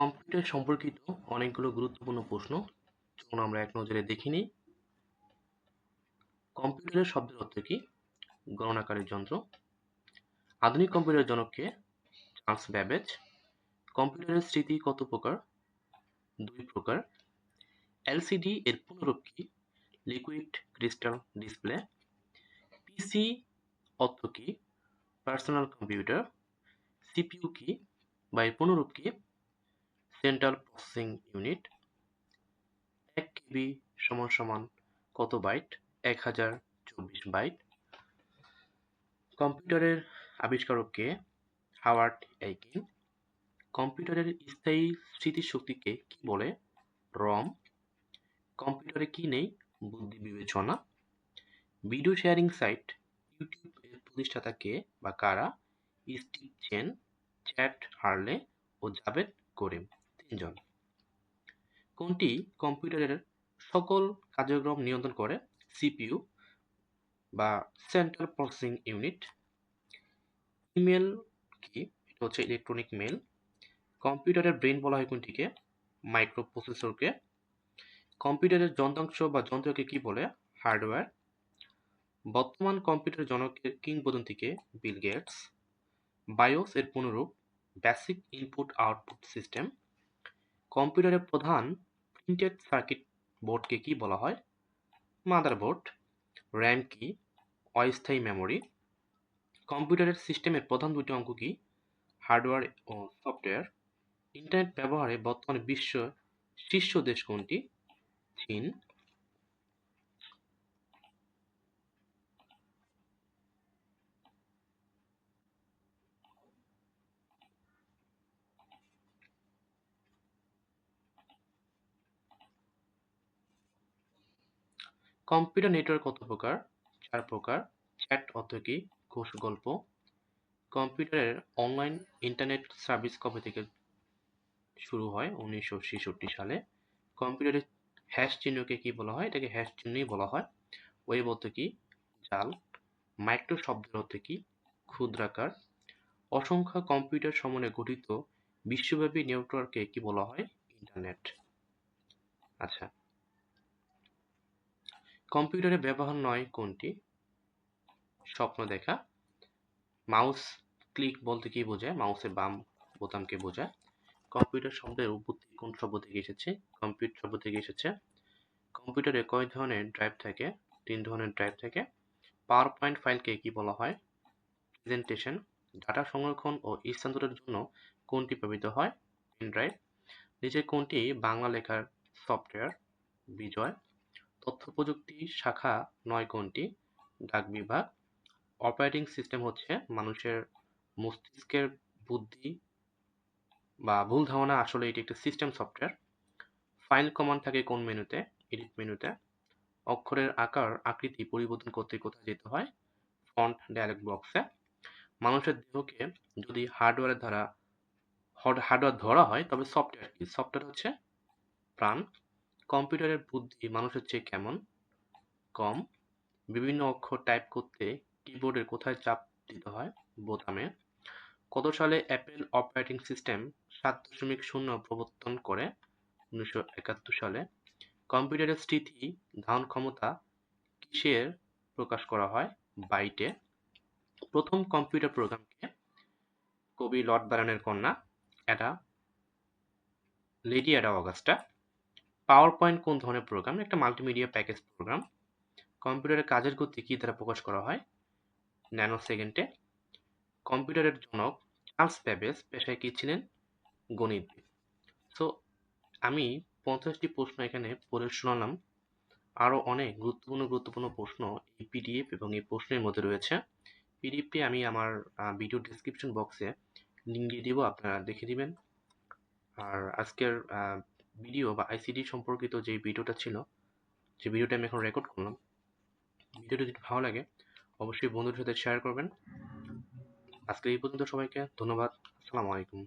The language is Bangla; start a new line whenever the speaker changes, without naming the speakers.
কম্পিউটার সম্পর্কিত অনেকগুলো গুরুত্বপূর্ণ প্রশ্ন চলুন আমরা এক নজরে দেখে নিই কম্পিউটারের শব্দের অর্থ কি? গণনাকারীর যন্ত্র। আধুনিক কম্পিউটারের জনককে চার্লস ব্যাবেজ কম্পিউটারের স্মৃতি কত প্রকার? দুই প্রকার। এলসিডি এর পুনরূপ কি? লিকুইড ক্রিস্টাল ডিসপ্লে পিসি অর্থ কি? পার্সোনাল কম্পিউটার সিপিইউ কি? বা এর পুনরূপ কি? সেন্ট্রাল প্রসেসিং ইউনিট এক কেবি সমান সমান কত বাইট এক হাজার চব্বিশ বাইট কম্পিউটারের আবিষ্কারক কে? হাওয়ার্ড এইকিন কম্পিউটারের স্থায়ী স্মৃতিশক্তিকে কি বলে? রম। কম্পিউটারে কি নেই? বুদ্ধি বিবেচনা। ভিডিও শেয়ারিং সাইট, ইউটিউব এর প্রতিষ্ঠাতা কে বা কারা? স্টিভ চেন, চ্যাট হার্লে ও জাভেদ করিম। তিনজন কোনটি কম্পিউটারের সকল কার্যক্রম নিয়ন্ত্রণ করে? সিপিইউ বা সেন্ট্রাল প্রসেসিং ইউনিট। ইমেল কি? এটা হচ্ছে ইলেকট্রনিক মেল কম্পিউটারের ব্রেন বলা হয় কোনটিকে? মাইক্রো প্রসেসরকে কম্পিউটারের যন্ত্রাংশ বা যন্ত্রকে কি বলে? হার্ডওয়্যার। বর্তমান কম্পিউটার জনকের কিংবদন্তিকে বিল গেটস। বায়োস এর পুনরূপ বেসিক ইনপুট আউটপুট সিস্টেম। কম্পিউটারের প্রধান প্রিন্টেড সার্কিট বোর্ডকে কি বলা হয়? মাদারবোর্ড, র্যাম কি, অস্থায়ী মেমোরি, কম্পিউটারের সিস্টেমের প্রধান দুটি অঙ্ক কি? হার্ডওয়্যার ও সফটওয়্যার, ইন্টারনেট ব্যবহারে বর্তমানে বিশ্ব শীর্ষ দেশ কোনটি? চীন। কম্পিউটার নেটওয়ার্ক কত প্রকার? চার প্রকার। চ্যাট অর্থ কি? ঘোষ গল্প। কম্পিউটারের অনলাইন ইন্টারনেট সার্ভিস কবে থেকে শুরু হয়? উনিশশো ছেষট্টি সালে। কম্পিউটারের হ্যাশ চিহ্নকে কি বলা হয়? এটাকে হ্যাশ চিহ্নই বলা হয়। ওয়েব অর্থ কি? জাল। মাইক্রো শব্দের অর্থ কি? ক্ষুদ্রাকার। অসংখ্য কম্পিউটার সমন্বয়ে গঠিত বিশ্বব্যাপী নেটওয়ার্ককে কি বলা হয়? ইন্টারনেট। আচ্ছা। কম্পিউটারে ব্যবহার নয় কোনটি? স্বপ্ন দেখা। মাউস ক্লিক বলতে কি বোঝায়? মাউসের বাম বোতামকে বোঝায়। কম্পিউটার শব্দের উৎপত্তি কোন শব্দ থেকে এসেছে? কম্পিউটার শব্দ থেকে এসেছে। কম্পিউটারে কয় ধরনের ড্রাইভ থাকে? তিন ধরনের ড্রাইভ থাকে। পাওয়ার পয়েন্ট ফাইলকে কি বলা হয়? প্রেজেন্টেশন, ডাটা সংরক্ষণ ও স্থানান্তরের জন্য কোনটি ব্যবহৃত হয়? Pen drive. নিচে কোনটি? বাংলা লেখার সফটওয়্যার, বিজয়। তথ্য প্রযুক্তি শাখা নয় কোনটি? ডাক বিভাগ। অপারেটিং সিস্টেম হচ্ছে মানুষের মস্তিষ্কের বুদ্ধি বা ভুল ধারণা, আসলে এটি একটি সিস্টেম সফটওয়্যার। ফাইল কমান্ড থাকে কোন মেনুতে? এডিট মেনুতে। অক্ষরের আকার, আকৃতি পরিবর্তন করতে কোথায় যেতে হয়? ফন্ট ডায়ালগ বক্সে। মানুষের দেহকে যদি হার্ডওয়্যারের দ্বারা, হার্ডওয়্যার ধরা হয়, তবে সফটওয়্যার কি? সফটওয়্যার হচ্ছে প্রাণ। কম্পিউটারের বুদ্ধি মানুষের চেয়ে কেমন? কম। বিভিন্ন অক্ষর টাইপ করতে কিবোর্ডের কোথায় চাপ দিতে হয়? বোতামে। কত সালে অ্যাপেল অপারেটিং সিস্টেম সাত দশমিক শূন্য প্রবর্তন করে? উনিশশো একাত্তর সালে। কম্পিউটারের স্মৃতি ধারণ ক্ষমতা কিসের প্রকাশ করা হয়? বাইটে। প্রথম কম্পিউটার প্রোগ্রামকে কবি লর্ড ব্যারনের কন্যা এটা lady Ada Augusta power point কোন ধরনের প্রোগ্রাম একটা মাল্টিমিডিয়া প্যাকেজ প্রোগ্রাম কম্পিউটারের কাজের গতি কী দ্বারা প্রকাশ করা হয়? ন্যানো সেকেন্ডে কম্পিউটারের জনক চার্লস ব্যাবেজ পেশায় কী ছিলেন? গণিত। সো আমি পঞ্চাশটি প্রশ্ন এখানে পড়ে শোনালাম। আরও অনেক গুরুত্বপূর্ণ গুরুত্বপূর্ণ প্রশ্ন এই পিডিএফ এবং এই প্রশ্নের মধ্যে রয়েছে। পিডিএফটি আমি আমার ভিডিও ডিসক্রিপশন বক্সে লিঙ্ক দিয়ে দিব, আপনারা দেখে দিবেন আর আজকের ভিডিও বা আইসিডি সম্পর্কিত যে ভিডিওটা ছিল, যে ভিডিওটা আমি এখন রেকর্ড করলাম ভিডিওটা যদি ভালো লাগে, অবশ্যই বন্ধুদের সাথে শেয়ার করবেন। আজকে এই পর্যন্ত সবাইকে ধন্যবাদ। আসসালামু আলাইকুম।